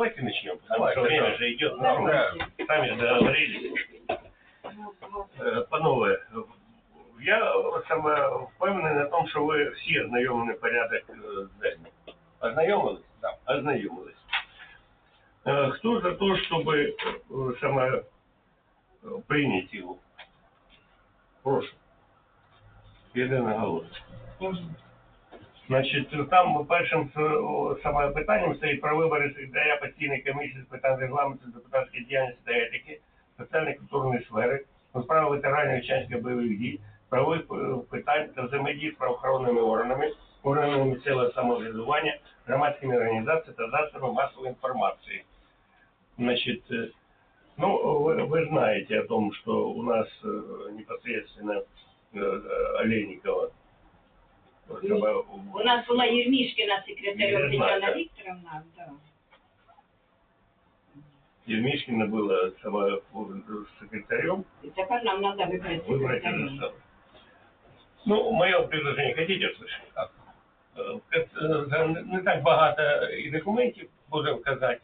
давайте начнем, потому что время да. же идет. Да. Ну, Сами же договорились. Е, Панове, я саме впевнений на тому, що ви всі ознайомлені порядок е, денний. Ознайомились? Да. Ознайомились. Е, Хто за те, щоб е, саме е, прийняти його? Прошу. Єдине голос. Значить, там першим е, саме питанням стоїть про вибори секретаря постійної комісії з питань регламенту, депутатської діяльності та етики, соціальної культурної сфери, у справи ветеранів учасників бойових дій, правових е, питань та взаємодії з правоохоронними органами, органами місцевого самоврядування, громадськими організаціями та засобами масової інформації. Значит, э, ну, вы, вы знаете о том, что у нас э, непосредственно э, Олейникова. вот, Ну, сама- У нас була Єрмішкіна секретарем Я знаю, Тетяна так. Вікторовна, да. Евмишкина была сама секретарем, І тепер нам треба вибрати выбрать секретаря. это самое. Ну, мое предложение хотите услышать? Так. Е, е, Не не так багато і документів, будемо казати,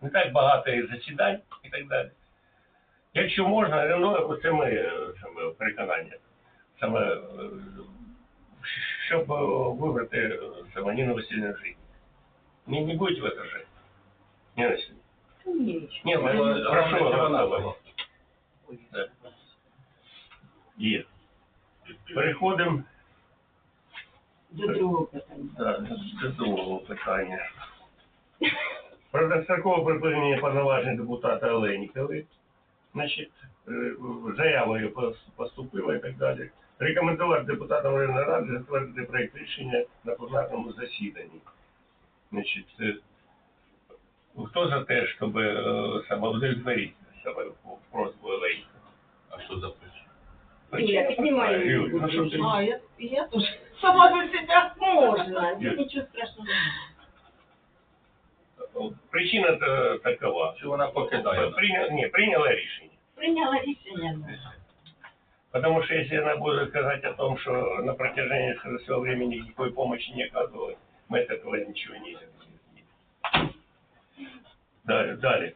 не так багато і засідань і так далі. Якщо можна, ну це моє саме переконання. Саме, е, щоб е, вибрати е, саме Ніну Васильівну жити. Не, не будете возражать? Ніна Васильівна? Ні. Ні, ми Ну, прошу голосувати. Да. Є. Переходимо До другого питання. да, до другого питання. Про дострокове припинення повноважень депутата Оленікової. Значить, е, заявою поступила і так далі. Рекомендувати депутатам районної ради затвердити проєкт рішення на пленарному засіданні. Значить, е, хто за те, щоб е, саме удовлетворити саме просьбу Оленікової? А що за що ти? А, я, я тоже сама за себя. Можна, нічого страшного. Причина такова. Чи вона покидає? Приня... Не, приняла рішення. Прийняла рішення. да. Потому что если она будет сказать о том, что на протяжении всего времени никакой помощи не оказывалось, мы от этого ничего не изменим. Далі. Далі.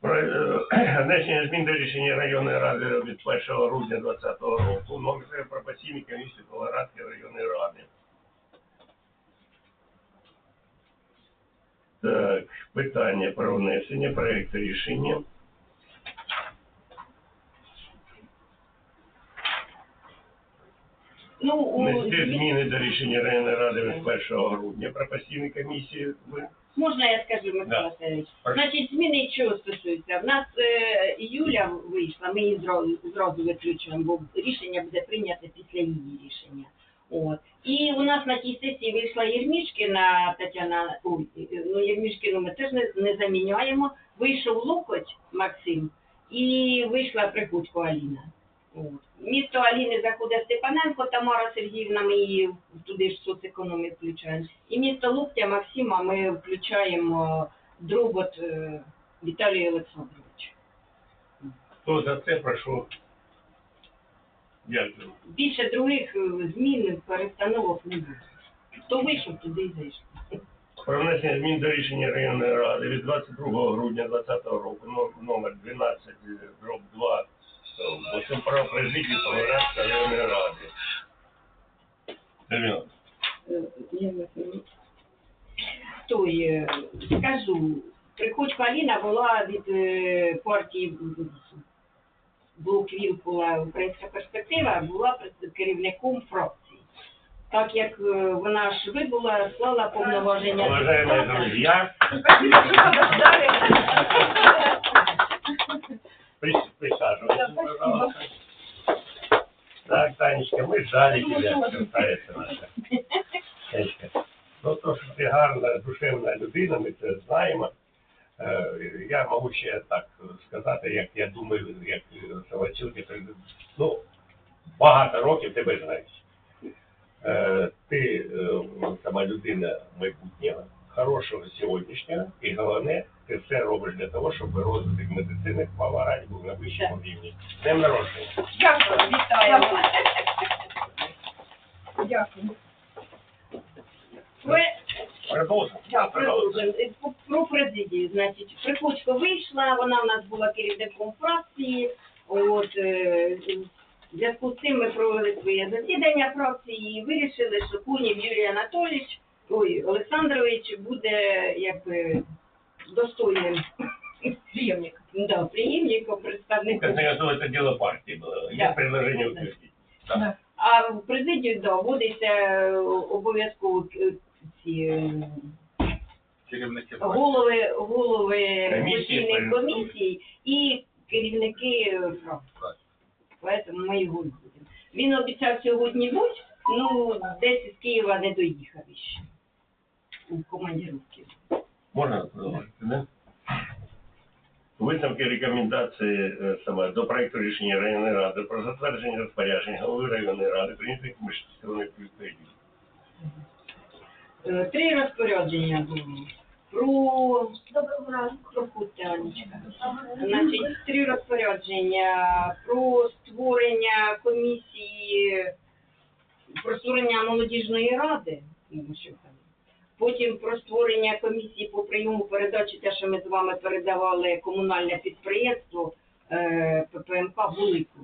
Про е, внесення змін до рішення районної ради від 1 грудня 2020 року номер пропорційної комісії Павлоградської районної ради. Так, питання про внесення проєкту рішення. Ну, у... Внести зміни до рішення районної ради від 1 грудня про постійні комісії. Можна я скажу, Микола Да. Васильович? Значить, зміни чого стосуються? В нас е, Юля вийшла, ми її зразу, зразу виключуємо, бо рішення буде прийнято після її рішення. От. І у нас на тій сесії вийшла Єрмішкіна Тетяна, ой, ну Єрмішкіну ми теж не, не заміняємо. Вийшов Локоть Максим і вийшла Приходько Аліна. Місто Аліни заходить Степаненко Тамара Сергіївна, ми її туди ж соцекономі включаємо. І місто Луктя Максима ми включаємо Дробот е, Віталія Олександровича. Хто за це, прошу. Дякую. Більше других е, змін, перестановок не буде. Хто вийшов, туди й зайшов. Про внесення змін до рішення районної ради від 22 грудня 2020 року номер 12 дроб 2 8 про президію Павлоградської районної ради. Термінал. Той, скажу, Приходько Аліна була від е, партії Блок Вілкула Українська перспектива, була керівником фракції. Так як е, вона ж вибула, склала повноваження. Уважаемые депутата. прис- присаживайтесь, пожалуйста. Так, Танечка, мы ждали тебя, красавица наша. Танечка, ну то, що ти гарна, душевна людина, ми це знаємо. Е, Я можу ще так сказати, як я думаю, як Савачилки, ну, багато років тебе знаєш. Е, Ти е, сама людина майбутнього, хорошого сьогоднішнього, і головне, ти все робиш для того, щоб розвиток медицини в Павлограді був на вищому рівні. Днем народження! Дякую, Вітаємо. Дякую. Ви Продовжуємо. Е, Про президію, значить, Приходько вийшла, вона в нас була керівником фракції. От, е, в зв'язку з цим ми провели своє засідання фракції і вирішили, що Кунів Юрій Анатолійович, ой, Олександрович буде якби достойним Приемник. да, приємником, Ну, представником. Как сказать, это дело партии было. Да. Есть предложение утвердить. Да. А в президію да, вводиться е, обов'язково е, ці е, Керівники голови, голови Комісії, постійних порядку. комісій і керівники е, фракцій. Поэтому ми його і будемо. Він обіцяв сьогодні бути, ну десь із Києва не доїхав іще у командировці. Можно продолжить, да? Висновки рекомендації е, саме до проекту рішення районної ради про затвердження розпорядження голови районної ради прийнятих міжсистемної відповіді. Е, Три розпорядження було. Про Анечка. Значить, три розпорядження про створення комісії, про створення молодіжної ради, ну, що там. Потім про створення комісії по прийому передачі, те, що ми з вами передавали комунальне підприємство е, ППМК Булику.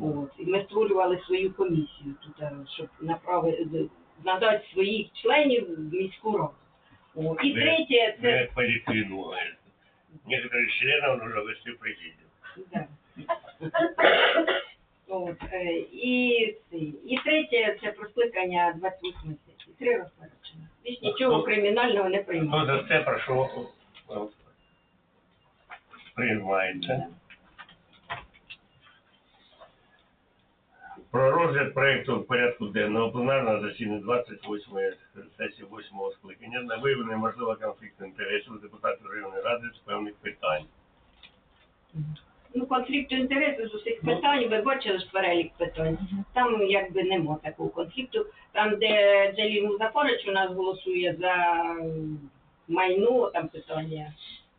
От. І ми створювали свою комісію тут, е, щоб направити, надати своїх членів в міську раду. О, І Ви- третє, це як поліцейну говорите. Некоторых членов нужно вести в президиум. Да. От, е, і, і третє це про скликання 28 сесії. Три розпорядження. Нічого кримінального не Хто приймає. за це прошу приймається. Про розгляд проєкту в порядку денного пленарного засідання 28 сесії 8 скликання на виявлення можливого конфлікту інтересів депутатів районної ради з певних. Ну, конфлікту інтересу з усіх питань, ви бачили ж перелік питань. Там якби нема такого конфлікту. Там, де Джаліль Музафарович у нас голосує за майно, там питання,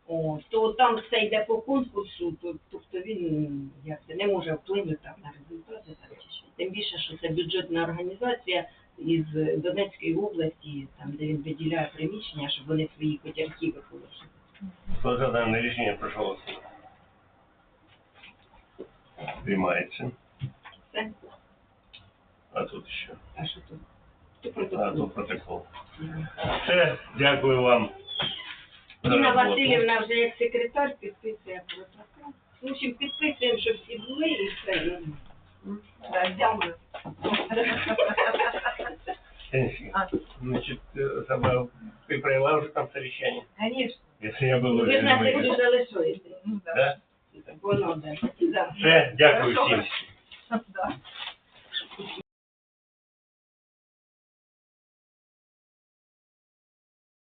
о, то там все йде по конкурсу, то, тобто він як це, не може вплинути там, на результати. Там, чи що. Тим більше, що це бюджетна організація із Донецької області, там, де він виділяє приміщення, щоб вони свої архіви положили. Хто за дане рішення голосувати? Приймається. Все. А тут ще. А що тут? Тут А протокол. тут протокол. Все, дякую вам. за Ніна роботу. Васильівна вже як секретар підписує протокол. В общем, підписуємо, щоб всі були і все. Да, дякую. А. Значит, э, сама, ты провела уже там совещание? Конечно. Если я был Ви ж на уверен, секунду залишуєте. Ну, да. Да? Воно, да. Все, дякую всім. Да.